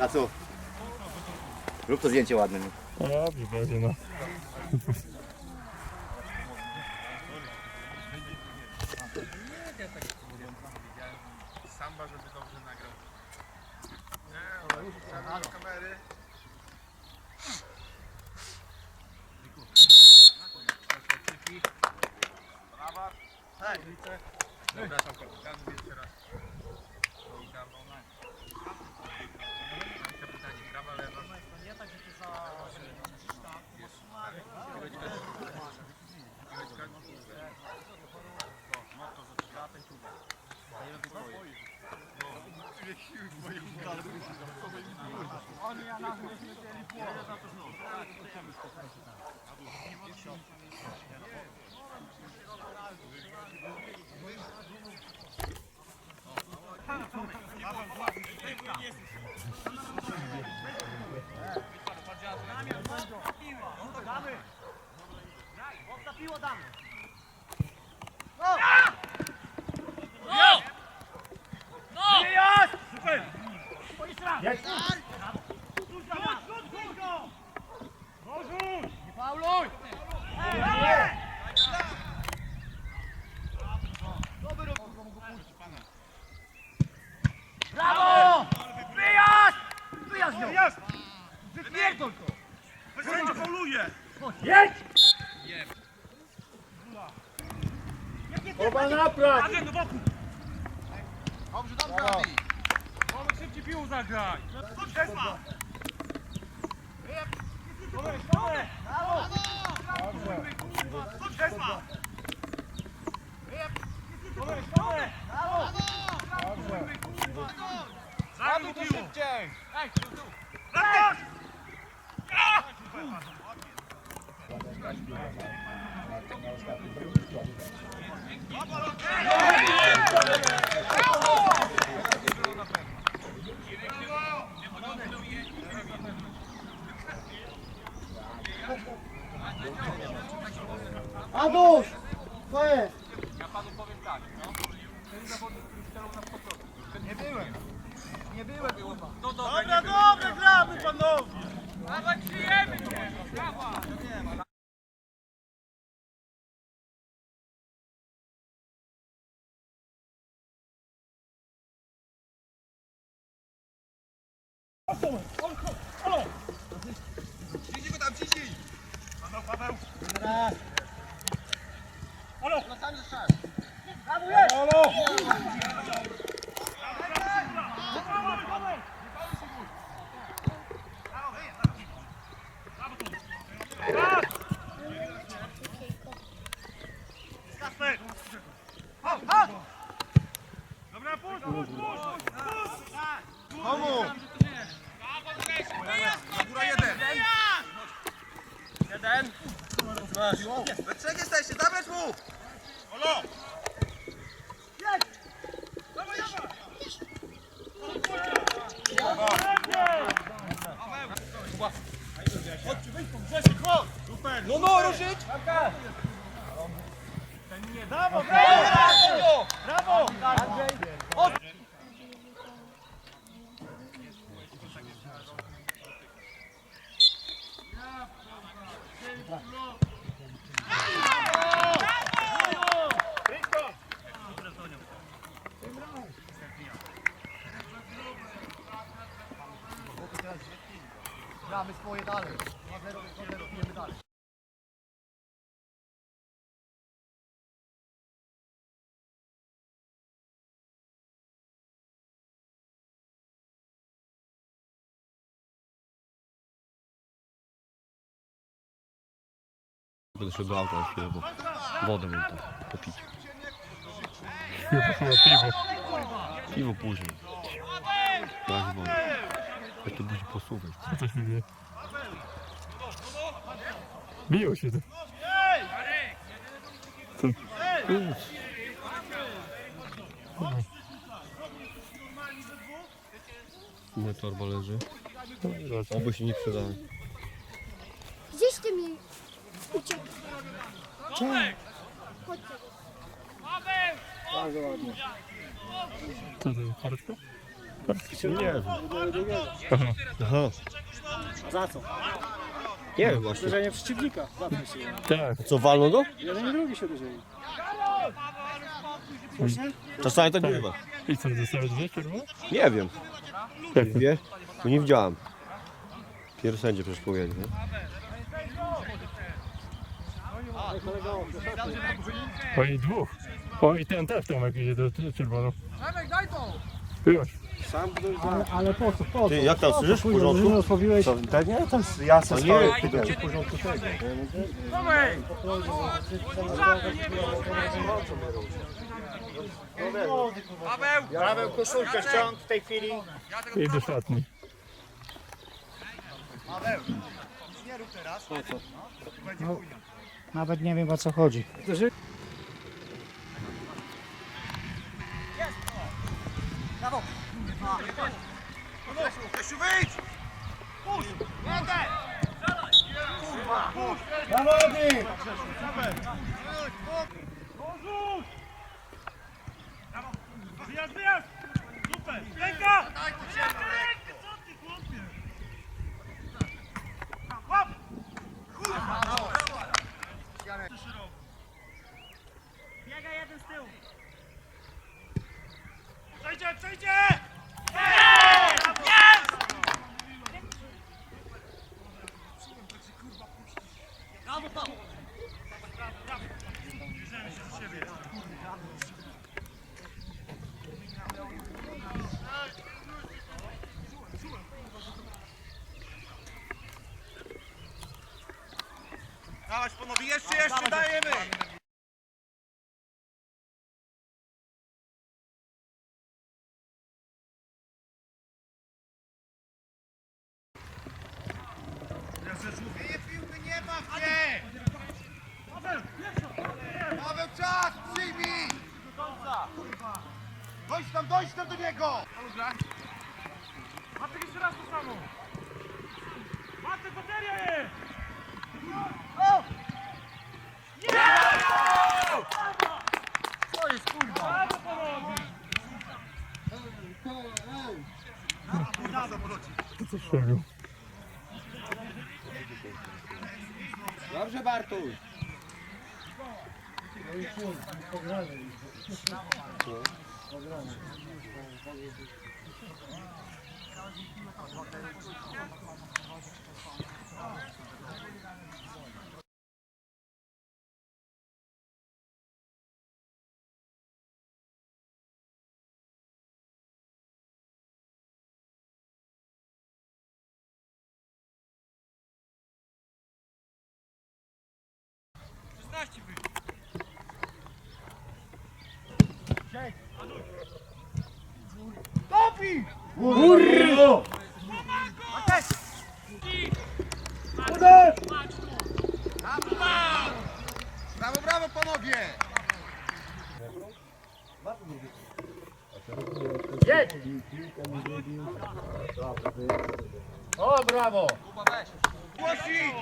A co? Rób to zdjęcie ładne. no. No dobrze, będzie no. Samba, żeby dobrze nagrał. Nie, ale kamery. Przepraszam, każdy jeszcze raz. Witam. Kapitanie, prawa, lewa. Nie tak, że ty za... Jest. Piłeczka. Piłeczka. No to zaczyna ten czubek. Dajemy tu swoje. Oba napraw! Dobrze, dobrze, Adi. Mamy szybciej piłą zagraj! Zagraj piłą! Aduś! Co jest? Ja panu powiem tak, no. Ten zawodnik, który strzelał na 100%. Nie byłem. Nie byłem. No dobra, dobra, gramy panowie! Dawaj, przyjemy się! Dawaj! Ciśnij go tam, ciśnij! Paweł, Paweł! Halo! No tam jest szans. Dobra, puść, puść, puść! Komu? Góra jeden. Jeden. We trzech jesteście, dawać mu! Halo! No, no, ruszyć! Brawo, brawo! Brawo! Gramy swoje dalej. 2-0, 2-0, pijemy dalej. Będę szedł do auta na chwilę, bo wodę mam tam popić. Na piwo. Piwo później. Brak wody. Jak to będzie posuwać. Co to się dzieje? Biją się to. Co? Moja torba leży. Oby się nie przydały. Gdzieś ty mi uciekł? Chodźcie. Co to jest? Kartka? Nie wiem. Aha. Aha. Za co? Nie wiem właśnie. Uderzenie przeciwnika. Za to się Tak. Co, walną go? Jeden i drugi się uderzyli. Czasami tak bywa. I co, zostały dwie czerwone? Nie wiem. Tak. Wie? Bo nie widziałam. Pierwszy sędzia przecież powiedział, nie? O i dwóch. O i ten też Tomek idzie do czerwoną. Przemek, daj to! Już. Ale, ale po co, po co? Ty, jak tam słyszysz? W Później porządku? drużynę osłabiłeś. Co, tak nie? To jest, ja se stoję, tylko w porządku tego. Paweł, koszulkę ściąg w tej chwili. I do szatni. teraz. Nawet nie wiem o co chodzi. Krzysiu, wyjdź! Wyjazd, wyjazd! Super! Ręka! Co ty chłopie? Łap! Biega jeden z tyłu. Przejdzie, przejdzie! Jest! Brawo, Paweł! Bierzemy się z siebie. Dawać panowie, jeszcze, jeszcze dajemy! Piłki nie ma! Paweł, czas! Przyjmij! Dojdź tam, dojdź tam do niego! Matek jeszcze raz to samo. Matek, bateria jest! To jest kurwa! Brawo, panowie! To co strzelił? Dobrze, Bartuś! Brawo, brawo panowie! O, brawo! Głosić!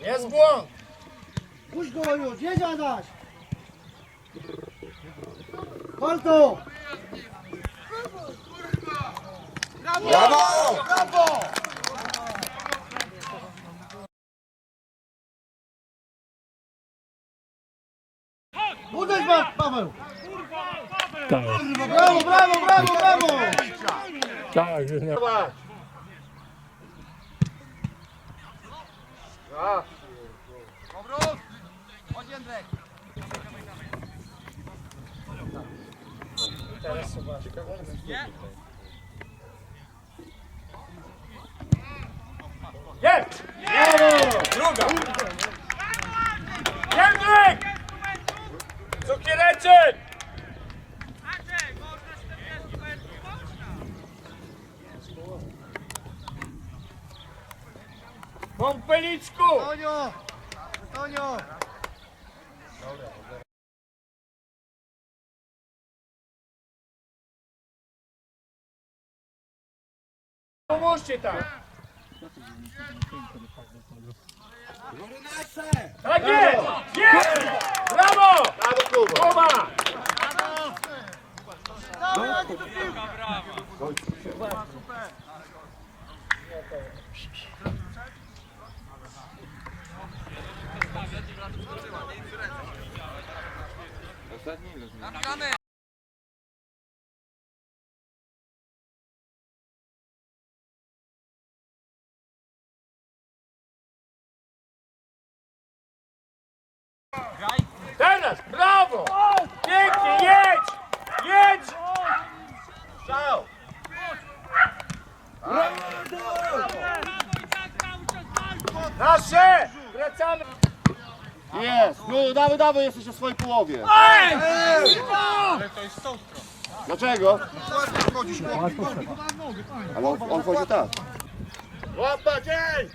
Jest błąd! Puść go już, jedź Adaś! Walto! Brawo! Brawo! Uderz ma, Paweł! Tak, Brawo, brawo, brawo, brawo! tak, że nie. Powrót! Jędrek! Jest! Druga! Jędryk! Cukiereczek! Pompeliczku! Tonio! Tonio! Pomóżcie tam! Tak jest! Nasze! Wracamy! Jest! No dawaj, dawaj, jesteś o swojej połowie. Dlaczego? Ale on, on chodzi tak. Łapać, ej!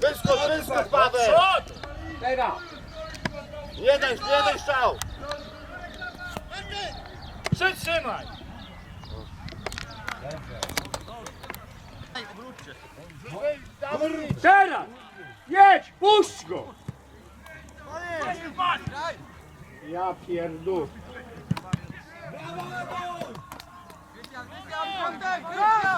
Wyskocz, wyskocz, Paweł! Teraz! Jeden, jeden strzał! Przytrzymaj! Teraz! Jedź! Puść go! Ja pierdolę.